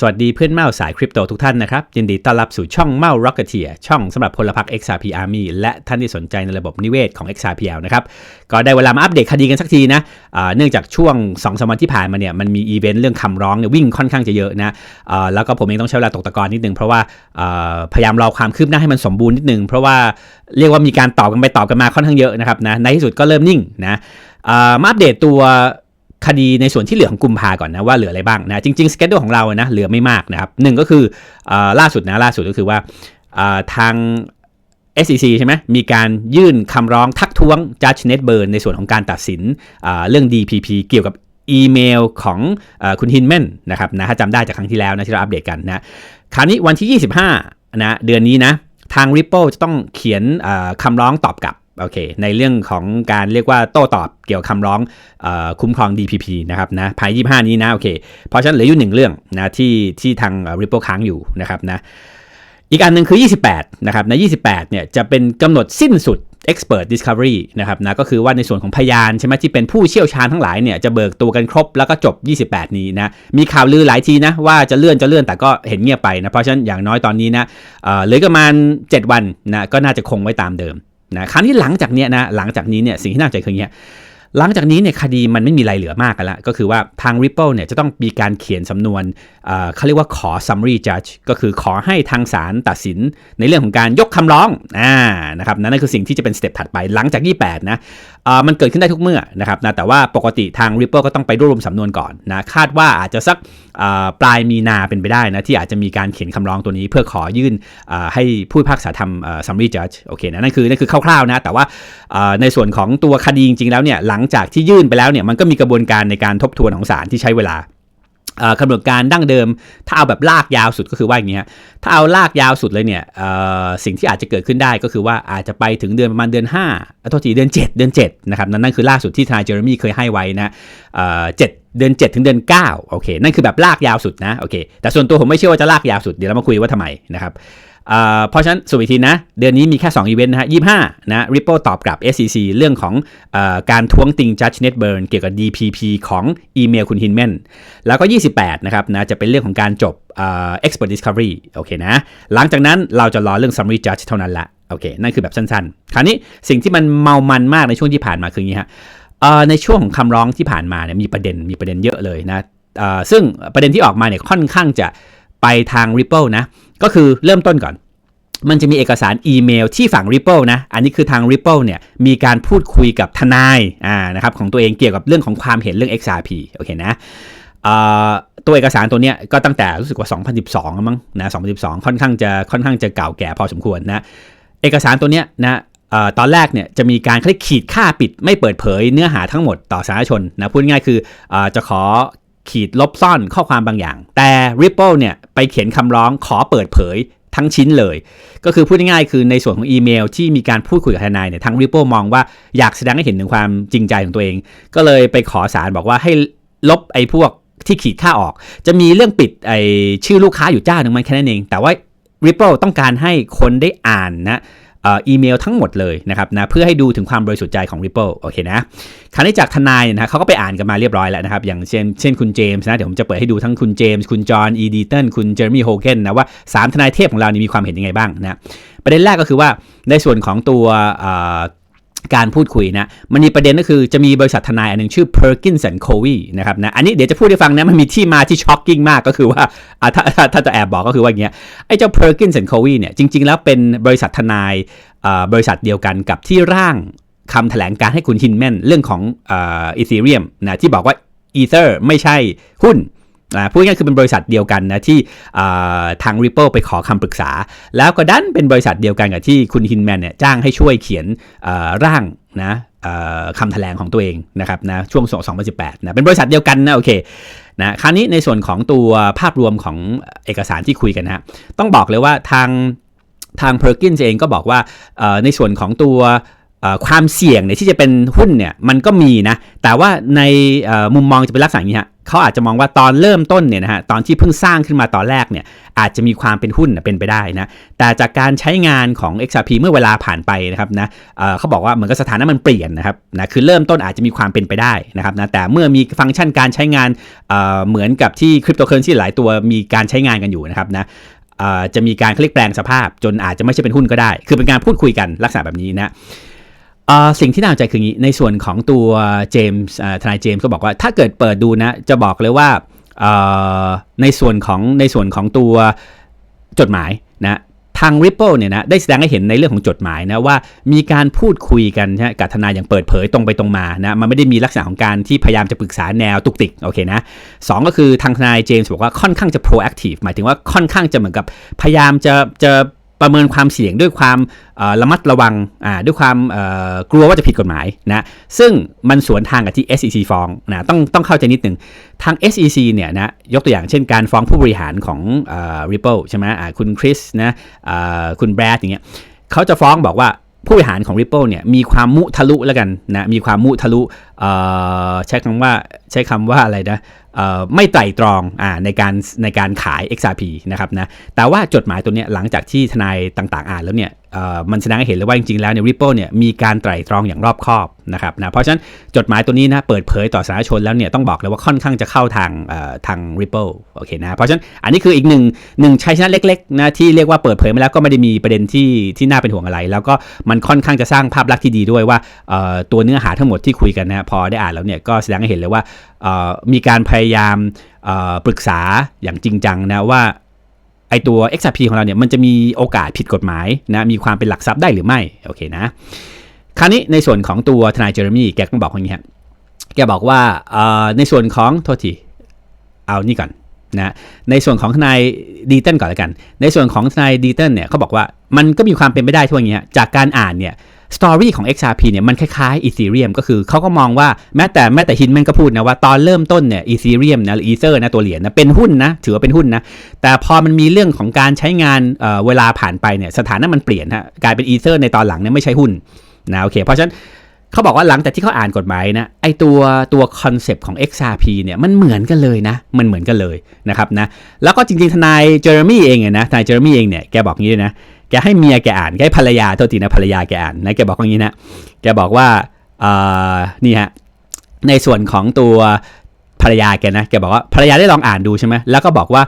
สวัสดีเพื่อนเมาสายคริปโตทุกท่านนะครับ ยินดีต้อนรับสู่ช่องเมา Rocketeer ช่องสำหรับพลพรรค XRP Army และท่านที่สนใจในระบบนิเวศของ XRPL นะครับ ก็ได้เวลามาอัปเดตคดีกันสักทีนะเนื่องจากช่วง2อสวันที่ผ่านมาเนี่ยมันมีอีเวนต์เรื่องคำร้องเนี่ยวิ่งค่อนข้างจะเยอะนะแล้วก็ผมเองต้องใช้เวลาตกตะกอนนิดนึง เพราะว่าพยายามรอความคืบหน้าให้มันสมบูรณ์นิดนึง เพราะว่าเรียกว่ามีการตอบกันไปตอบกันมาค่อนข้างเยอะนะครับนะในที่สุดก็เริ่มนิ่งนะมาอัปเดตตัว คดีในส่วนที่เหลือของกุมภาก่อนนะว่าเหลืออะไรบ้างนะจริงๆสเกจดของเรานะเหลือไม่มากนะครับหนึ่งก็คืออล่าสุดนะล่าสุดก็คือว่าทาง SEC ใช่ไหมมีการยื่นคำร้องทักท้วง Judge n e t b u r n ในส่วนของการตัดสินเรื่อง DPP เกี่ยวกับอีเมลของอคุณฮินแมนนะครับนะถ้าจำได้จากครั้งที่แล้วนะที่เราอัปเดตกันนะคราวนี้วันที่ 25นะเดือนนี้นะทาง Ripple จะต้องเขียนคำร้องตอบกลับ โอเค ในเรื่องของการเรียกว่าโต้ตอบเกี่ยวกับคำร้องอคุ้มครอง DPP นะครับนะภาย 25 นี้นะโอเคเพราะฉะนั้นเหลืออยู่หนึ่งเรื่องนะที่ที่ทาง Ripple ค้างอยู่นะครับนะอีกอันหนึ่งคือ 28 นะครับใน 28 เนี่ยจะเป็นกำหนดสิ้นสุด expert discovery นะครับนะก็คือว่าในส่วนของพยานใช่ไหมที่เป็นผู้เชี่ยวชาญทั้งหลายเนี่ยจะเบิกตัวกันครบแล้วก็จบ 28 นี้นะมีข่าวลือหลายทีนะว่าจะเลื่อนจะเลื่อนแต่ก็เห็นเงียบไปนะเพราะฉะนั้นอย่างน้อยตอนนี้นะเออเหลือประมาณ 7 วันนะก็น่าจะคงไว้ตามเดิม นะครั้งที่หลังจากเนี้ยนะหลังจากนี้เนี่ยสิ่งที่น่าใจคืออย่างเงี้ยหลังจากนี้เนี่ยคดีมันไม่มีอะไรเหลือมากกันละก็คือว่าทาง Ripple เนี่ยจะต้องมีการเขียนสำนวนเเขาเรียกว่าขอ summary judge ก็คือขอให้ทางศาลตัดสินในเรื่องของการยกคำร้องอ่านะครับนั่นคือสิ่งที่จะเป็นสเต็ปถัดไปหลังจาก 28 นะ มันเกิดขึ้นได้ทุกเมื่อนะครับนะแต่ว่าปกติทาง Ripple ก็ต้องไปรวบรวมสำนวนก่อนนะคาดว่าอาจจะสักปลายมีนาเป็นไปได้นะที่อาจจะมีการเขียนคำร้องตัวนี้เพื่อขอยื่นให้ผู้พิพากษาทำ summary judge โอเคนะนั่นคือนั่นคือคร่าวๆนะแต่ว่าในส่วนของตัวคดีจริงๆแล้วเนี่ยหลังจากที่ยื่นไปแล้วเนี่ยมันก็มีกระบวนการในการทบทวนของศาลที่ใช้เวลา กำหนดการดั้งเดิม ถ้าเอาแบบลากยาวสุดก็คือว่าอย่างนี้ถ้าเอาลากยาวสุดเลยเนี่ยสิ่งที่อาจจะเกิดขึ้นได้ก็คือว่าอาจจะไปถึงเดือนประมาณเดือน5โทษทีเดือน 7 เดือน7นะครับนั่นนั่นคือล่าสุดที่ทนายเจอร์มี่เคยให้ไว้นะเออเจ็ดเดือน 7 ถึงเดือน9โอเคนั่นคือแบบลากยาวสุดนะโอเคแต่ส่วนตัวผมไม่เชื่อว่าจะลากยาวสุดเดี๋ยวเรามาคุยว่าทำไมนะครับ เพราะฉะนั้นสรุปอีกทีนะ เดือนนี้มีแค่ 2 อีเวนต์นะฮะ 25 นะ Ripple ตอบกลับ SEC เรื่องของอการท้วงติง Judge Net Burn เกี่ยวกับ DPP ของอีเมลคุณฮินแมนแล้วก็ 28 นะครับนะจะเป็นเรื่องของการจบ Expert Discovery โอเคนะ หลังจากนั้นเราจะรอเรื่อง Summary Judge เท่านั้นละโอเค นั่นคือแบบสั้นๆ คราวนี้สิ่งที่มันเมามันมากในช่วงที่ผ่านมาคืออย่างนี้ฮะในช่วงของคำร้องที่ผ่านมาเนี่ยมีประเด็นมีประเด็นเยอะเลยนะซึ่งประเด็นที่ออกมาเนี่ยค่อนข้างจะไปทาง Ripple นะ ก็คือเริ่มต้นก่อน มันจะมีเอกสารอีเมลที่ฝั่ง Ripple นะ อันนี้คือทาง Ripple เนี่ยมีการพูดคุยกับทนายอ่านะครับของตัวเองเกี่ยวกับเรื่องของความเห็นเรื่อง XRP โอเคนะตัวเอกสารตัวเนี้ยก็ตั้งแต่รู้สึกว่า 2012 มั้งนะ2012 ค่อนข้างจะค่อนข้างจะเก่าแก่พอสมควรนะ เอกสารตัวเนี้ยนะออตอนแรกเนี่ยจะมีการคลิกขีดค่าปิดไม่เปิดเผยเนื้อหาทั้งหมดต่อสาธารณชนนะพูดง่ายคืออจะขอ ขีดลบซ่อนข้อความบางอย่าง แต่ Ripple เนี่ยไปเขียนคำร้องขอเปิดเผยทั้งชิ้นเลย ก็คือพูดง่ายๆคือในส่วนของอีเมลที่มีการพูดคุยกับทนายเนี่ยทาง Ripple มองว่าอยากแสดงให้เห็นถึงความจริงใจของตัวเอง ก็เลยไปขอศาลบอกว่าให้ลบไอ้พวกที่ขีดค่าออก จะมีเรื่องปิดไอ้ชื่อลูกค้าอยู่เจ้าหนึ่งมันแค่นั้นเอง แต่ว่า Ripple ต้องการให้คนได้อ่านนะ อีเมลทั้งหมดเลยนะครับนะเพื่อให้ดูถึงความบริสุทธิ์ใจของ Ripple โอเคนะคราวนี้จากทนายเนยนะเขาก็ไปอ่านกันมาเรียบร้อยแล้วนะครับ อย่างเช่นเช่นคุณเจมส์นะเดี๋ยวผมจะเปิดให้ดูทั้งคุณเจมส์คุณจอห์นอีดีเตันคุณเจอร์มี่โฮเกนนะว่า 3 ทนายเทพของเรานี่มีความเห็นยังไงบ้างนะประเด็นแรกก็คือว่าในส่วนของตัว การพูดคุยนะมันมีประเด็นก็คือจะมีบริษัททนายอันหนึงชื่อ Perkins and Coie นะครับนะอันนี้เดี๋ยวจะพูดให้ฟังนะมันมีที่มาที่ช็อกกิ้งมากก็คือว่าถ้าถ้าถ้าจะแอบบอกก็คือว่าอย่างเงี้ยไอ้เจ้า Perkins and Coie เนี่ยจริง ๆ แล้วเป็นบริษัททนายบริษัทเดียวกันกับที่ร่างคำแถลงการให้คุณฮินแมนเรื่องของอ่อีเธเรียมนะที่บอกว่าอีเธอร์ไม่ใช่หุ้น อ่าพูดง่ายคือเป็นบริษัทเดียวกันนะที่อ่าทาง Ripple ไปขอคำปรึกษา แล้วก็ดันเป็นบริษัทเดียวกันกับที่คุณฮินแมนเนี่ยจ้างให้ช่วยเขียนร่างนะคำแถลงของตัวเองนะครับนะช่วง 2018นะเป็นบริษัทเดียวกันนะโอเคนะคราวนี้ในส่วนของตัวภาพรวมของเอกสารที่คุยกันนะต้องบอกเลยว่าทางทาง Perkins เองก็บอกว่าในส่วนของตัวความเสี่ยงเนี่ยที่จะเป็นหุ้นเนี่ยมันก็มีนะแต่ว่าในมุมมองจะเป็นลักษณะอย่างนี้ฮะ เขาอาจจะมองว่าตอนเริ่มต้นเนี่ยนะฮะตอนที่เพิ่งสร้างขึ้นมาตอนแรกเนี่ยอาจจะมีความเป็นหุ้นเป็นไปได้นะแต่จากการใช้งานของ XRP เมื่อเวลาผ่านไปนะครับนะเเขาบอกว่าเหมือนกับสถานะมันเปลี่ยนนะครับนะคือเริ่มต้นอาจจะมีความเป็นไปได้นะครับนะแต่เมื่อมีฟังก์ชันการใช้งานเหมือนกับที่คริปโตเคอเรนซีหลายตัวมีการใช้งานกันอยู่นะครับนะจะมีการคลิกแปลงสภาพจนอาจจะไม่ใช่เป็นหุ้นก็ได้ คือเป็นการพูดคุยกันลักษณะแบบนี้นะ สิ่งที่น่าสนใจคืองี้ในส่วนของตัวเจมส์ทนายเจมส์ก็บอกว่าถ้าเกิดเปิดดูนะจะบอกเลยว่าในส่วนของในส่วนของตัวจดหมายนะทาง Ripple เนี่ยนะได้แสดงให้เห็นในเรื่องของจดหมายนะว่ามีการพูดคุยกันนะกับทนายอย่างเปิดเผยตรงไปตรงมานะมันไม่ได้มีลักษณะของการที่พยายามจะปรึกษาแนวตุกติกโอเคนะสก็คือทางทนายเจมส์บอกว่าค่อนข้างจะ proactive หมายถึงว่าค่อนข้างจะเหมือนกับพยายามจะจะ ประเมินความเสี่ยงด้วยความระมัดระวังด้วยความกลัวว่าจะผิดกฎหมายนะซึ่งมันสวนทางกับที่ SEC ฟ้องนะต้องต้องเข้าใจนิดหนึ่งทาง SEC เนี่ยนะยกตัวอย่างเช่นการฟ้องผู้บริหารของ Ripple ใช่ไหมคุณคริสนะคุณแบรดอย่างเงี้ยเขาจะฟ้องบอกว่าผู้บริหารของ Ripple เนี่ยมีความมุทะลุแล้วกันนะมีความมุทะลุใช้คำว่าใช้คำว่าอะไรนะไม่ไตร่ตรองอในการในการขาย XRP นะครับนะแต่ว่าจดหมายตัวนี้หลังจากที่ทนายต่างๆ อ่านแล้วเนี่ยมันแสดงให้เห็นเลยว่าจริงๆแล้วเนี่ย Ripple เนี่ยมีการไตร่ตรองอย่างรอบคอบนะครับนะเพราะฉะนั้นจดหมายตัวนี้นะเปิดเผยต่อสาธารณชนแล้วเนี่ยต้องบอกเลยว่าค่อนข้างจะเข้าทางทาง Ripple โอเคนะเพราะฉะนั้นอันนี้คืออีกหนึ่งหนึ่งชัยชนะเล็กๆนะที่เรียกว่าเปิดเผยมาแล้วก็ไม่ได้มีประเด็นที่ที่น่าเป็นห่วงอะไร แล้วก็มันค่อนข้างจะสร้างภาพลักษณ์ที่ดีด้วยว่าตัวเนื้อหาทั้งหมดที่คุยกันนะพอได้อ่านแล้วเนี่ยก็แสดงให้เห็นเลยว่ามีการพยายามปรึกษาอย่างจริงจังนะว่าไอตัว XRP ของเราเนี่ยมันจะมีโอกาสผิดกฎหมายนะมีความเป็นหลักทรัพย์ได้หรือไม่โอเคนะคราวนี้ในส่วนของตัวทนายเจอร์มี่แกก็บอกอย่างนี้ฮะแกบอกว่าในส่วนของโทษทีเอานี่ก่อนนะในส่วนของทนายดีเทนก่อนแล้วกัน ในส่วนของทนายดีเทนเนี่ยเขาบอกว่ามันก็มีความเป็นไปได้ทั่วอย่างเงี้ยจากการอ่านเนี่ย สตอรี่ของ XRP เนี่ยมันคล้ายๆ Ethereum ก็คือเขาก็มองว่าแม้แต่แม้แต่ฮินแมนก็พูดนะว่าตอนเริ่มต้นเนี่ย Ethereum นะหรือ Ether นะตัวเหรียญนะเป็นหุ้นนะถือว่าเป็นหุ้นนะแต่พอมันมีเรื่องของการใช้งานเเวลาผ่านไปเนี่ยสถานะมันเปลี่ยนฮะกลายเป็น Ether ในตอนหลังเนี่ยไม่ใช่หุ้นนะโอเคเพราะฉะนั้นเขาบอกว่าหลังจากที่เขาอ่านกฎหมายนะไอตัวตัวคอนเซปต์ของ XRP เนี่ยมันเหมือนกันเลยนะ มันเหมือนกันเลยนะครับนะแล้วก็จริงๆทนายเจอร์มี่เองนะทนายเจอร์มี่เองเนี่ยแกบอกงี้ด้วยนะ แกให้เมียแกอ่านแกให้ภรรยาโทษทีนะภรรยาแกอ่านนะแกบอกว่างนี้นะแกบอกว่าอ่านี่ฮะในส่วนของตัวภรรยาแกนะแกบอกว่าภรรยาได้ลองอ่านดูใช่ไหมแล้วก็บอกว่า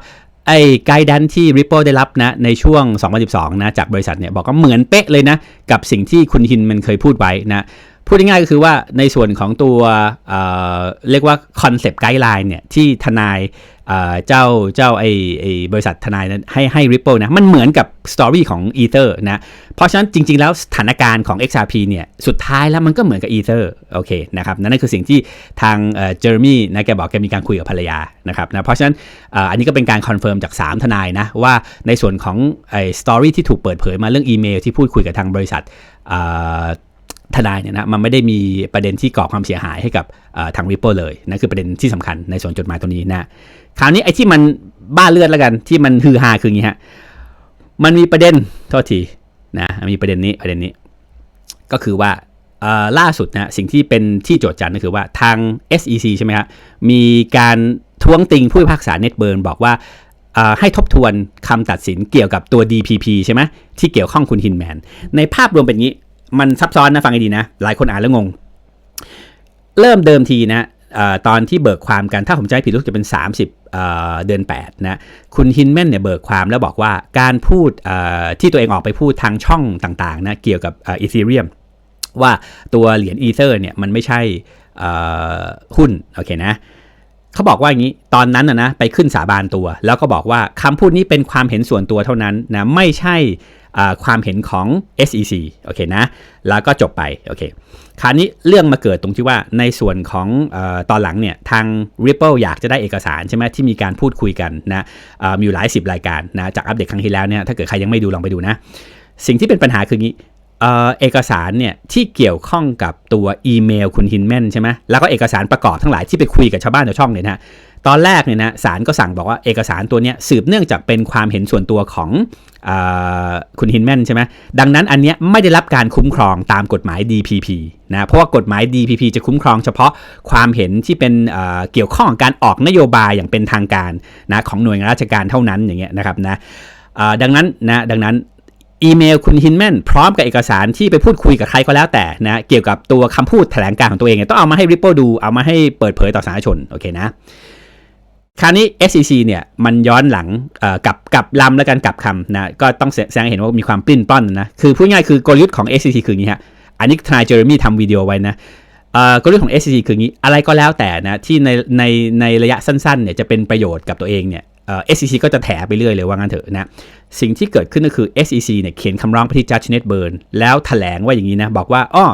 ไอ้ไกด์ดันที่ Ripple ได้รับนะในช่วง 2012 นะจากบริษัทเนี่ยบอกว่าเหมือนเป๊ะเลยนะ กับสิ่งที่คุณฮินมันเคยพูดไว้นะ พูดง่ายๆก็คือว่าในส่วนของตัวเเรียกว่าคอนเซปต์ไกด์ไลน์เนี่ยที่ทนายเจ้าเจ้าไอ้ไอ้บริษัททนายนั้นให้ให้ Ripple นะมันเหมือนกับสตอรี่ของ Ether นะเพราะฉะนั้นจริง ๆ แล้วสถานการณ์ของ XRP เนี่ยสุดท้ายแล้วมันก็เหมือนกับ Ether โอเคนะครับนั่นคือสิ่งที่ทางเจอร์มี่นะแกบอกแกมีการคุยกับภรรยานะครับนะเพราะฉะนั้นอันนี้ก็เป็นการคอนเฟิร์มจาก 3 ทนายนะว่าในส่วนของไอ้สตอรี่ที่ถูกเปิดเผยมาเรื่องอีเมลที่พูดคุยกับทางบริษัท ทนายเนี่ยนะมันไม่ได้มีประเด็นที่ก่อความเสียหายให้กับทาง Ripple เลยนะคือประเด็นที่สำคัญในส่วนจดหมายตัวนี้นะคราวนี้ไอ้ที่มันบ้าเลือดแล้วกันที่มันฮือฮาคืออย่างนี้ฮะมันมีประเด็นโทษทีนะมีประเด็นนี้ประเด็นนี้ ก็คือว่าล่าสุดนะสิ่งที่เป็นที่โจทย์จันก็คือว่าทาง SEC ใช่ไหมครับมีการท้วงติงผู้พิพากษาเน็ตเบิร์นบอกว่าให้ทบทวนคำตัดสินเกี่ยวกับตัว DPP ใช่ไหมที่เกี่ยวข้องคุณฮินแมนในภาพรวมเป็นงี้ มันซับซ้อนนะฟังให้ดีนะ หลายคนอ่านแล้วงง เริ่มเดิมทีนะตอนที่เบิกความกันถ้าผมจำผิดรู้จะเป็น 30 เดือน8นะคุณฮินแมนเนี่ยเบิกความแล้วบอกว่าการพูดที่ตัวเองออกไปพูดทางช่องต่างๆนะเกี่ยวกับอีเธเรียมว่าตัวเหรียญอีเธอร์เนี่ยมันไม่ใช่หุ้นโอเคนะ เขาบอกว่าอย่างนี้ตอนนั้นนะนะไปขึ้นสาบานตัว แล้วก็บอกว่าคำพูดนี้เป็นความเห็นส่วนตัวเท่านั้นนะไม่ใช่ความเห็นของ SEC โอเคนะ แล้วก็จบไปโอเคคราวนี้เรื่องมาเกิดตรงที่ว่าในส่วนของอตอนหลังเนี่ยทาง Ripple อยากจะได้เอกสารใช่ไหมที่มีการพูดคุยกันนะมีอยู่หลายสิบรายการนะจากอัปเดตครั้งที่แล้วเนี่ยถ้าเกิดใครยังไม่ดูลองไปดูนะ สิ่งที่เป็นปัญหาคืองี้ เอกสารเนี่ยที่เกี่ยวข้องกับตัวอีเมลคุณฮินแมนใช่ไหมแล้วก็เอกสารประกอบทั้งหลายที่ไปคุยกับชาวบ้านชาวช่องเนี่ยนะตอนแรกเนี่ยนะศาลก็สั่งบอกว่าเอกสารตัวเนี้ยสืบเนื่องจากเป็นความเห็นส่วนตัวของอคุณฮินแมนใช่ไหมดังนั้นอันเนี้ยไม่ได้รับการคุ้มครองตามกฎหมาย DPP นะเพราะว่ากฎหมาย DPP จะคุ้มครองเฉพาะความเห็นที่เป็นอ่าเกี่ยวข้องกับการออกนโยบายอย่างเป็นทางการนะของหน่วยงานราชการเท่านั้นอย่างเงี้ยนะครับนะดังนั้นนะดังนั้น อีเมลคุณฮินแมนพร้อมกับเอกสารที่ไปพูดคุยกับใครก็แล้วแต่นะเกี่ยวกับตัวคำพูดแถลงการของตัวเองเนี่ยต้องเอามาให้ Ripple ดูเอามาให้เปิดเผยต่อสาธารณชนโอเคนะคราวนี้ SEC เนี่ยมันย้อนหลังกับกับลำแล้วกันกับคำนะก็ต้องแสดงเห็นว่ามีความปลิ้นปล้อนนะคือพูดง่ายคือกลยุทธ์ของ SEC คืออย่างนี้ฮะอันนี้ทนายเจอร์มี่ทำวิดีโอไว้นะกลยุทธ์ของ SEC คืออย่างนี้อะไรก็แล้วแต่นะที่ในในในระยะสั้นๆเนี่ยจะเป็นประโยชน์กับตัวเองเนี่ยเอ่อ SEC ก็จะแถไปเรื่อยเลยว่างั้นเถอะนะ สิ่งที่เกิดขึ้นก็คือ SEC เนี่ยเขียนคำร้องไปที่ Judge Ned Burn แล้วแถลงว่าอย่างนี้นะ บอกว่าอ้อ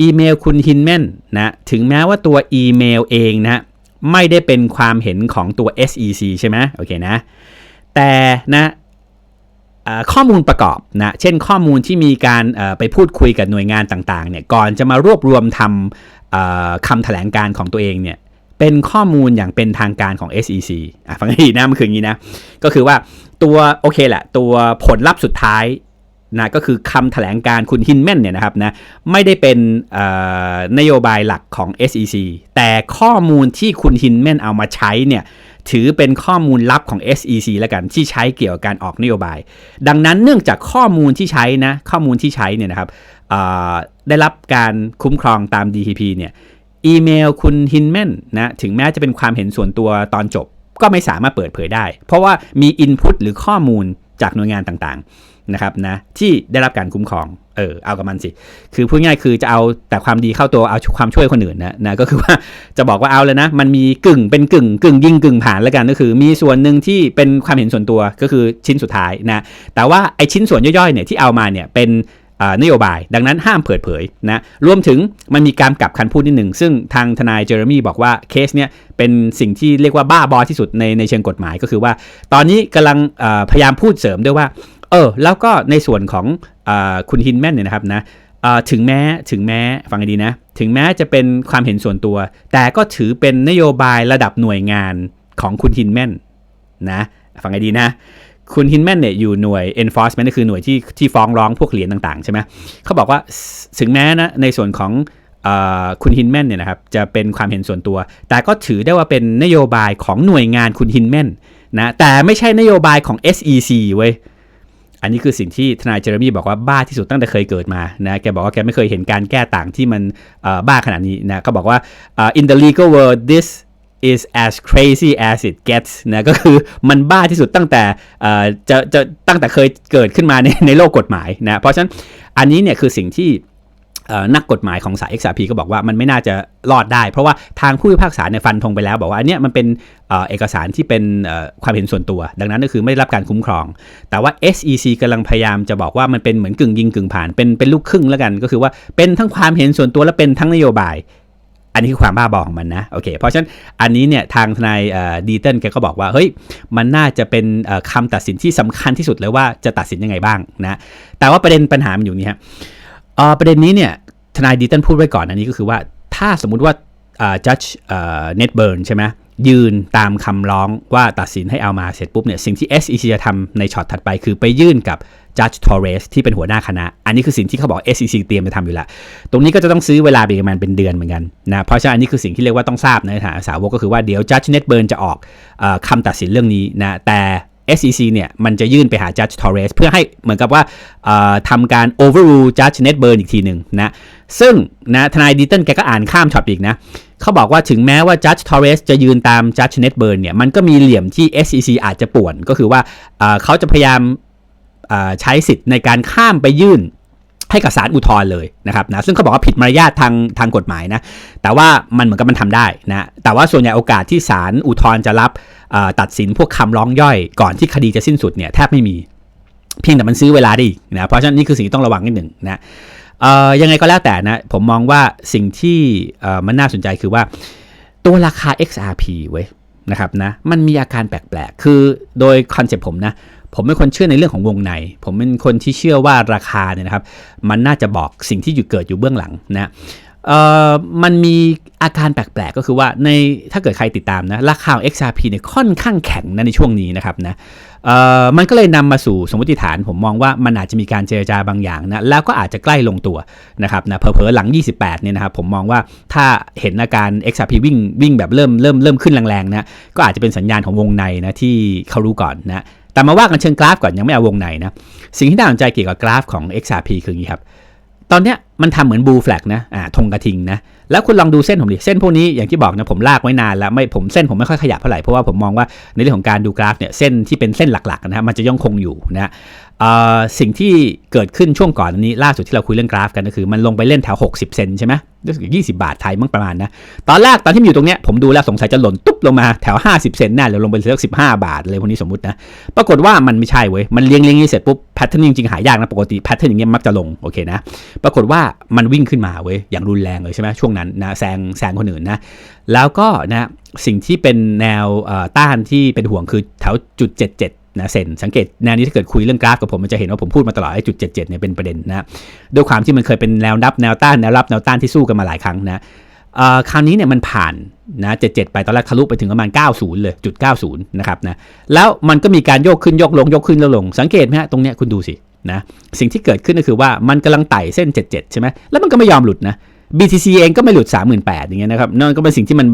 อีเมลคุณฮินแมนนะถึงแม้ว่าตัวอีเมลเองนะไม่ได้เป็นความเห็นของตัว SEC ใช่ไหมโอเคนะ แต่นะข้อมูลประกอบนะเช่นข้อมูลที่มีการไปพูดคุยกับหน่วยงานต่างๆเนี่ยก่อนจะมารวบรวมทำคำแถลงการของตัวเองเนี่ย เป็นข้อมูลอย่างเป็นทางการของ SEC อะฟังให้ดีนะ มันคืออย่างนี้นะ ก็คือว่าตัวโอเคแหละ ตัวผลลัพธ์สุดท้ายนะก็คือคำแถลงการคุณฮินแมนเนี่ยนะครับนะไม่ได้เป็นนโยบายหลักของ SEC แต่ข้อมูลที่คุณฮินแมนเอามาใช้เนี่ยถือเป็นข้อมูลลับของ SEC แล้วกันที่ใช้เกี่ยวกับการออกนโยบาย ดังนั้นเนื่องจากข้อมูลที่ใช้นะข้อมูลที่ใช้เนี่ยนะครับได้รับการคุ้มครองตาม DTP เนี่ย อีเมลคุณฮินแมนนะถึงแม้จะเป็นความเห็นส่วนตัวตอนจบก็ไม่สามารถเปิดเผยได้ เพราะว่ามีอินพุตหรือข้อมูลจากหน่วยงานต่างๆนะครับนะที่ได้รับการคุ้มครองเออเอากับมันสิ คือพูดง่ายคือจะเอาแต่ความดีเข้าตัวเอาความช่วยคนอื่นนะนะก็คือว่าจะบอกว่าเอาเลยนะ มันมีกึ่งเป็นกึ่งกึ่งยิงกึ่งผ่านแล้วกันก็คือ มีส่วนหนึ่งที่เป็นความเห็นส่วนตัวก็คือชิ้นสุดท้ายนะแต่ว่าไอชิ้นส่วนย่อยๆเนี่ยที่เอามาเนี่ยเป็น นโยบาย ดังนั้นห้ามเปิดเผยนะรวมถึงมันมีการกลับคันพูดนิดหนึ่ง ซึ่งทางทนายเจอร์มี่บอกว่าเคสเนี้ยเป็นสิ่งที่เรียกว่าบ้าบอที่สุดในในเชิงกฎหมายก็คือว่า ตอนนี้กำลังพยายามพูดเสริมด้วยว่าเออแล้วก็ในส่วนของอคุณฮินแมนเนี่ยนะครับนะถึงแม้ถึงแม้ฟังให้ดีนะ ถึงแม้จะเป็นความเห็นส่วนตัว แต่ก็ถือเป็นนโยบายระดับหน่วยงานของคุณฮินแมนนะฟังให้ดีนะ คุณฮินแมนเนี่ยอยู่หน่วย enforcement ก็คือหน่วยที่ที่ฟ้องร้องพวกเหรียญต่างๆ ใช่ไหมเขาบอกว่าถึงแม้นะในส่วนของอคุณฮินแมนเนี่ยนะครับจะเป็นความเห็นส่วนตัว แต่ก็ถือได้ว่าเป็นนโยบายของหน่วยงานคุณฮินแมนนะแต่ไม่ใช่นโยบายของ SEC เว้ยอันนี้คือสิ่งที่ทนายเจอร์มี่บอกว่าบ้าที่สุดตั้งแต่เคยเกิดมานะแกบอกว่าแกไม่เคยเห็นการแก้ต่างที่มันบ้าขนาดนี้นะเขาบอกว่าอ่า in the legal world this is as crazy as it gets นะก็คือมันบ้าที่สุดตั้งแต่จะจะตั้งแต่เคยเกิดขึ้นมาในในโลกกฎหมายนะเพราะฉะนั้นอันนี้เนี่ยคือสิ่งที่นักกฎหมายของสาย XRP ก็บอกว่ามันไม่น่าจะรอดได้ เพราะว่าทางผู้พิพากษาเนี่ยฟันธงไปแล้ว บอกว่าอันเนี้ยมันเป็นเอกสารที่เป็นความเห็นส่วนตัว ดังนั้นก็คือไม่ได้รับการคุ้มครอง แต่ว่า SEC กำลังพยายามจะบอกว่ามันเป็นเหมือนกึ่งยิงกึ่งผ่านเป็นเป็นลูกครึ่งแล้วกัน ก็คือว่าเป็นทั้งความเห็นส่วนตัวและเป็นทั้งนโยบาย อันนี้คือความบ้าบอของมันนะโอเคเพราะฉะนั้นอันนี้เนี่ยทางทนายดีเติลแกก็บอกว่าเฮ้ยมันน่าจะเป็นเอ่อคำตัดสินที่สำคัญที่สุดเลยว่าจะตัดสินยังไงบ้างนะแต่ว่าประเด็นปัญหามันอยู่นี่ฮะประเด็นนี้เนี่ยทนายดีเติลพูดไว้ก่อนอันนี้ก็คือว่าถ้าสมมุติว่าอ่า judge เอ่อ Ned Burn ใช่ไหมยืนตามคำร้องว่าตัดสินให้เอามาเสร็จปุ๊บเนี่ยสิ่งที่ SEC จะทำในช็อตถัดไปคือไปยื่นกับ Judge Torres ที่เป็นหัวหน้าคณะ อันนี้คือสิ่งที่เขาบอก SEC เตรียมไปทำอยู่ล้วตรงนี้ก็จะต้องซื้อเวลาไปประมาณเป็นเดือนเหมือนกันนะ เพราะฉะนั้นอันนี้คือสิ่งที่เรียกว่าต้องทราบในฐานะสาวกก็คือว่าเดี๋ยว Judge Ned Burn จะออกอคำตัดสินเรื่องนี้นะ แต่ SEC เนี่ยมันจะยื่นไปหา Judge Torres เพื่อให้เหมือนกับว่าทำการ overrule Judge Ned Burn อีกทีหนึ่งนะซึ่งนะทนายดีเติลแกก็อ่านข้ามช็อตอีกนะเขาบอกว่าถึงแม้ว่า Judge Torres จะยืนตาม Judge Ned Burn เนี่ยมันก็มีเหลี่ยมที่ SEC อาจจะป่วน ก็คือว่าเอ่อเขาจะพยายาม ใช้สิทธิ์ในการข้ามไปยื่นให้กับศาลอุทธรณ์เลยนะครับนะซึ่งเขาบอกว่าผิดมารยาททางทางกฎหมายนะแต่ว่ามันเหมือนกับมันทำได้นะแต่ว่าส่วนใหญ่โอกาสที่ศาลอุทธรณ์จะรับตัดสินพวกคำร้องย่อยก่อนที่คดีจะสิ้นสุดเนี่ยแทบไม่มีเพียงแต่มันซื้อเวลาได้อีกนะเพราะฉะนั้นนี่คือสิ่งที่ต้องระวังนิดหนึ่งนะยังไงก็แล้วแต่นะผมมองว่าสิ่งที่มันน่าสนใจคือว่าตัวราคา XRP เว้ยนะครับนะมันมีอาการแปลกๆ คือโดยคอนเซ็ปต์ผมนะ ผมเป็นคนเชื่อในเรื่องของวงใน ผมเป็นคนที่เชื่อว่าราคาเนี่ยนะครับ มันน่าจะบอกสิ่งที่อยู่เกิดอยู่เบื้องหลังนะเอ่อมันมีอาการแปลกๆ ก็คือว่าในถ้าเกิดใครติดตามนะราคา XRP เนี่ยค่อนข้างแข็งนะในช่วงนี้นะครับนะเอ่อมันก็เลยนำมาสู่สมมติฐาน ผมมองว่ามันอาจจะมีการเจรจาบางอย่างนะแล้วก็อาจจะใกล้ลงตัวนะครับนะเผลอๆหลัง 28เนี่ยนะครับผมมองว่าถ้าเห็นอาการ XRP วิ่งวิ่งแบบเริ่มเริ่มเริ่มขึ้นแรงๆนะก็อาจจะเป็นสัญญาณของวงในนะที่เขารู้ก่อนนะ แต่มาว่ากันเชิงกราฟก่อนยังไม่เอาวงในนะสิ่งที่น่าสนใจเกี่ยวกับกราฟของ XRP คืออย่างนี้ครับตอนเนี้ยมันทำเหมือนบูแฟลกนะอ่าธงกระทิงนะแล้วคุณลองดูเส้นผมดิเส้นพวกนี้อย่างที่บอกนะผมลากไว้นานแล้วไม่ผมเส้นผมไม่ค่อยขยับเท่าไหร่เพราะว่าผมมองว่าในเรื่องของการดูกราฟเนี่ยเส้นที่เป็นเส้นหลักๆนะฮะมันจะย่องคงอยู่นะ สิ่งที่เกิดขึ้นช่วงก่อนนี้ล่าสุดที่เราคุยเรื่องกราฟกันก็คือ มันลงไปเล่นแถว 60 เซนใช่ไหมรู้สึก20บาทไทยมั้งประมาณนะ ตอนแรกตอนที่อยู่ตรงเนี้ยผมดูแล้วสงสัยจะหล่นตุ๊บลงมาแถว 50 เซนแน่เลยลงไปเหลือ15บห้าบาทเลยพวกนี้สมมตินะ ปรากฏว่ามันไม่ใช่เว้ย มันเลี้ยงเลี้ยงนี้เสร็จปุ๊บแพทเทิร์นจริงๆหายากนะปกติแพทเทิร์นอย่างเงี้ยมักจะลงโอเคนะ ปรากฏว่ามันวิ่งขึ้นมาเว้ยอย่างรุนแรงเลยใช่ไหมช่วงนั้นนะแซงแซงคนอื่นนะ แล้วก็นะสิ่งที่เป็นแนวต้านที่เป็นห่วงคือแถวจุด77 นะเซนสังเกตแนวนี้ถ้าเกิดคุยเรื่องกราฟกับผมมันจะเห็นว่าผมพูดมาตลอดไอ้จุด77เนี่ยเป็นประเด็นนะด้วยความที่มันเคยเป็นแนวรับแนวต้านแนวรับแนวต้านที่สู้กันมาหลายครั้งนะคราวนี้เนี่ยมันผ่านนะ77ไปตอนแรกทะลุไปถึงประมาณ 90 เลยจุด90 นะครับนะแล้วมันก็มีการโยกขึ้นโยกลงโยกขึ้นแล้วลง สังเกตไหมฮะตรงเนี้ยคุณดูสินะสิ่งที่เกิดขึ้นก็คือว่ามันกำลังไต่เส้น 77 ใช่ไหมแล้วมันก็ไม่ยอมหลุดนะ BTC เองก็ไม่หลุด 38,000อย่างเงี้ยนะครับนั่นก็เป็นสิ่งที่มัน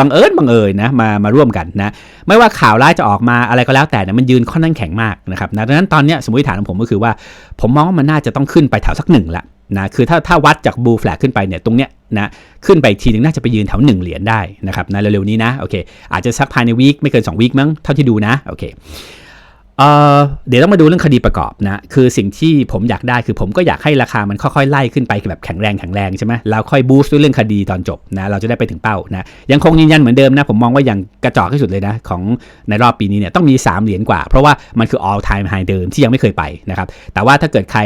บังเอิญบังเอิญนะมามาร่วมกันนะไม่ว่าข่าวร้ายจะออกมาอะไรก็แล้วแต่เนี่ยมันยืนค่อนข้างแข็งมากนะครับนะดังนั้นตอนเนี้ยสมมติฐานของผมก็คือว่า ผมมองว่ามันน่าจะต้องขึ้นไปแถวสักหนึ่งละนะคือถ้าถ้าวัดจากบูแฟลกขึ้นไปเนี่ยตรงเนี้ยนะขึ้นไปทีหนึงน่าจะไปยืนแถวหนึ่งเหรียญได้นะครับนะเร็วๆนี้นะโอเคอาจจะสักภายในวีคไม่เกิน2วีคมั้งเท่าที่ดูนะโอเค เดี๋ยวต้องมาดูเรื่องคดีประกอบนะคือสิ่งที่ผมอยากได้คือผมก็อยากให้ราคามันค่อยๆไล่ขึ้นไปแบบแข็งแรงแข็งแรงใช่ไหมแล้วค่อยบูสต์ด้วยเรื่องคดีตอนจบนะเราจะได้ไปถึงเป้านะยังคงยืนยันเหมือนเดิมนะผมมองว่าอย่างกระจอกที่สุดเลยนะของในรอบปีนี้เนี่ยต้องมี 3 เหรียญกว่า เพราะว่ามันคือ all time high เดิมที่ยังไม่เคยไปนะครับแต่ว่าถ้าเกิดใคร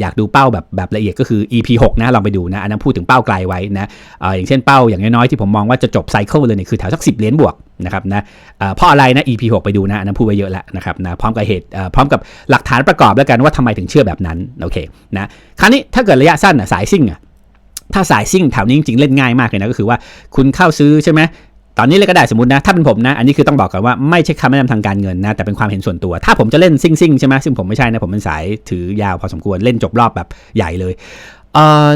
อยากดูเป้าแบบแบบละเอียดก็คือ EP 6นะลองไปดูนะอันนั้นพูดถึงเป้าไกลไว้นะเอ่ออย่างเช่นเป้าอย่างน้อยๆที่ผมมองว่าจะจบไซเคิลเลยเนี่ยคือแถวสัก10เหรียญบวก นะครับนะเพราะอะไรนะ EP 6 ไปดูนะนั้นพูดไว้เยอะแล้วนะครับนะพร้อมกับเหตุพร้อมกับหลักฐานประกอบแล้วกันว่าทำไมถึงเชื่อแบบนั้นโอเคนะคราวนี้ถ้าเกิดระยะสั้นอะสายซิ่งอะถ้าสายซิ่งแถวนี้จริงๆเล่นง่ายมากเลยนะก็คือว่าคุณเข้าซื้อใช่ไหมตอนนี้เลยก็ได้สมมตินะถ้าเป็นผมนะ อันนี้คือต้องบอกกันว่าไม่ใช่คำแนะนำทางการเงินนะแต่เป็นความเห็นส่วนตัว ถ้าผมจะเล่นซิ่งซิ่งๆใช่ไหมซึ่งผมไม่ใช่นะผมเป็นสายถือยาวพอสมควรเล่นจบรอบแบบใหญ่เลย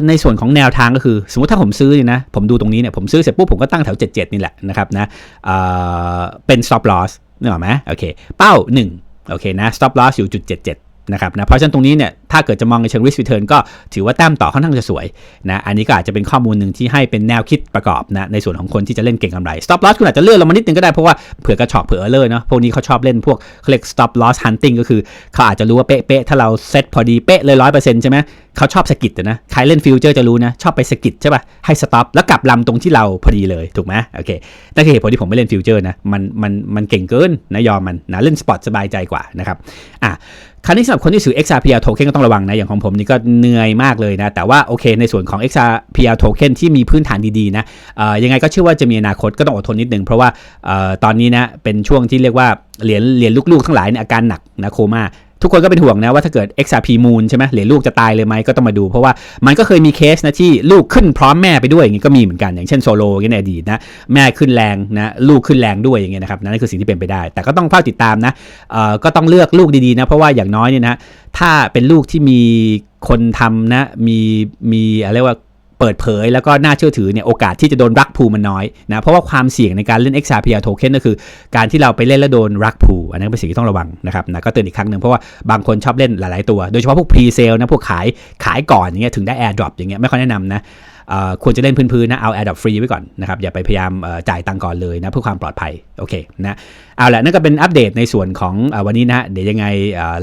ในส่วนของแนวทางก็คือ สมมติถ้าผมซื้อเนี่ยนะ ผมดูตรงนี้เนี่ยผมซื้อเสร็จปุ๊บผมก็ตั้งแถว 77 นี่แหละนะครับนะเเป็น stop loss นึกออกไหมโอเค เป้า 1 โอเคนะ stop loss อยู่จุด77 นะครับนะเพราะฉะนั้นตรงนี้เนี่ย ถ้าเกิดจะมองในเชิง risk return ก็ถือว่าแต้มต่อค่อนข้างจะสวยนะอันนี้ก็อาจจะเป็นข้อมูลหนึ่งที่ให้เป็นแนวคิดประกอบนะในส่วนของคนที่จะเล่นเก่งกำไร stop loss คุณอาจจะเลื่อนลงมานิดนึงก็ได้เพราะว่าเผื่อกระชอกเผื่อเลอร์เนาะพวกนี้เขาชอบเล่นพวกเขาเรียก stop loss hunting ก็คือเขาอาจจะรู้ว่าเป๊ะๆถ้าเราเซตพอดีเป๊ะเลยร้อยเปอร์เซ็นต์ใช่ไหมเขาชอบสกิดนะใครเล่นฟิวเจอร์จะรู้นะชอบไปสกิดใช่ป่ะให้สต็อปแล้วกลับลำตรงที่เราพอดีเลยถูกไหมโอเคนั่นคือเหตุผลที่ผมไม่เล่นฟิวเจอร์นะมันมันมันเก่งเกินนะยอมมันนะเล่นสปอตสบายใจกว่านะครับอะคราวนี้สำหรับคนที่ซื้อ XRPL token ก็ต้องระวังนะ อย่างของผมนี่ก็เหนื่อยมากเลยนะ แต่ว่าโอเคในส่วนของ XRPL token ที่มีพื้นฐานดีๆนะยังไงก็เชื่อว่าจะมีอนาคตก็ต้องอดทนนิดนึง เพราะว่าตอนนี้นะเป็นช่วงที่เรียกว่าเหรียญเหรียญลูกๆทั้งหลายในอาการหนักนะโคม่า ทุกคนก็เป็นห่วงนะว่าถ้าเกิด XRP Moon ใช่ไหมเหรียญลูกจะตายเลยไหมก็ต้องมาดู เพราะว่ามันก็เคยมีเคสนะที่ลูกขึ้นพร้อมแม่ไปด้วยอย่างนี้ก็มีเหมือนกันอย่างเช่นโซโลในอดีตนะแม่ขึ้นแรงนะลูกขึ้นแรงด้วยอย่างเงี้ยนะครับนั่นคือสิ่งที่เป็นไปได้ แต่ก็ต้องเฝ้าติดตามนะเอ่อก็ต้องเลือกลูกดีๆนะเพราะว่าอย่างน้อยเนี่ยนะถ้าเป็นลูกที่มีคนทำนะมีมีอะไรว่า เปิดเผยแล้วก็น่าเชื่อถือเนี่ยโอกาสที่จะโดนรักพูมันน้อยนะเพราะว่าความเสี่ยงในการเล่น XRPL token ก็คือ การที่เราไปเล่นแล้วโดนรักพูอันนั้นเป็นสิ่งที่ต้องระวังนะครับนะก็เตือนอีกครั้งหนึ่งเพราะว่าบางคนชอบเล่นหลายๆตัว โดยเฉพาะพวก pre sale นะพวกขายขายก่อนอย่างเงี้ยถึงได้ air drop อย่างเงี้ยไม่ค่อยแนะนำนะควรจะเล่นพื้นๆนะเอา air drop ฟรีไว้ก่อนนะครับอย่าไปพยายามจ่ายตังก่อนเลยนะเพื่อความปลอดภัยโอเคนะเอาละนั่นก็เป็นอัปเดตในส่วนของอวันนี้นะเดี๋ยวยังไง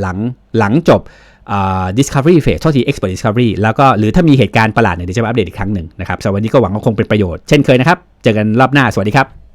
หลังหลังจบ discovery phase โทษที expert discovery แล้วก็หรือถ้ามีเหตุการณ์ประหลาดเนี่ยเดี๋ยวจะมาอัปเดตอีกครั้งหนึ่งนะครับสำหรับวันนี้ก็หวังว่าคงเป็นประโยชน์เช่นเคยนะครับ เจอกันรอบหน้า สวัสดีครับ